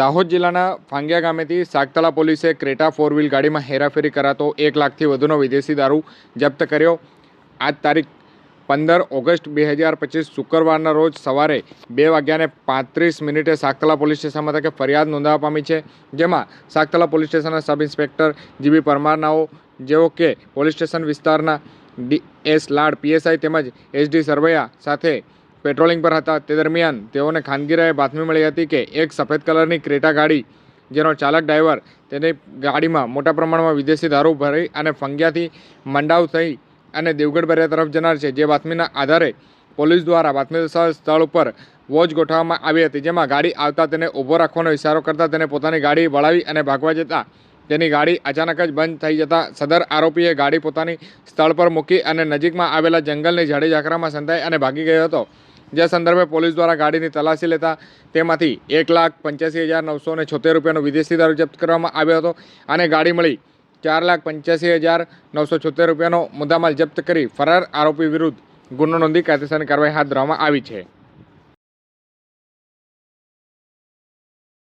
દાહોદ જિલ્લાના ફાંગિયા ગામેથી સાગતળા પોલીસે Creta four wheel ગાડીમાં હેરાફેરી કરાતો એક લાખથી વધુનો વિદેશી દારૂ જપ્ત કર્યો. આજ તારીખ પંદર ઓગસ્ટ બે હજાર પચીસ શુક્રવારના રોજ સવારે બે વાગ્યાને પાંત્રીસ મિનિટે સાગતળા પોલીસ સ્ટેશનમાં મથકે ફરિયાદ નોંધાવા પામી છે, જેમાં સાગતળા પોલીસ સ્ટેશનના સબ ઇન્સ્પેક્ટર જીબી પરમારનાઓ, જેઓ કે પોલીસ સ્ટેશન વિસ્તારના ડી એસ લાડ પીએસઆઈ તેમજ એસડી સરવૈયા સાથે પેટ્રોલિંગ પર હતા. તે દરમિયાન તેઓને ખાનગીરાએ બાતમી મળી હતી કે એક સફેદ કલરની ક્રેટા ગાડી, જેનો ચાલક ડ્રાઈવર તેની ગાડીમાં મોટા પ્રમાણમાં વિદેશી દારૂ ભરી અને ફંગિયાથી મંડાવ થઈ અને દેવગઢ બરિયા તરફ જનાર છે. જે બાતમીના આધારે પોલીસ દ્વારા બાતમીદાર સ્થળ ઉપર વોચ ગોઠવવામાં આવી હતી, જેમાં ગાડી આવતા તેને ઊભો રાખવાનો ઇશારો કરતા તેને પોતાની ગાડી વળાવી અને ભાગવા જતાં તેની ગાડી અચાનક જ બંધ થઈ જતાં સદર આરોપીએ ગાડી પોતાની સ્થળ પર મૂકી અને નજીકમાં આવેલા જંગલની ઝાડી ઝાકરામાં સંતાઈ અને ભાગી ગયો હતો. જે સંદર્ભે પોલીસ દ્વારા ગાડીની તલાશી લેતા તેમાંથી એક લાખ પંચ્યાસી હજાર નવસો ને છોતેર રૂપિયાનો વિદેશી દારૂ જપ્ત કરવામાં આવ્યો હતો અને ગાડી મળી ચાર લાખ પંચ્યાસી હજાર નવસો છોતેર રૂપિયાનો મુદ્દામાલ જપ્ત કરી ફરાર આરોપી વિરુદ્ધ ગુનો નોંધી કાયદેસરની કાર્યવાહી હાથ ધરવામાં આવી છે.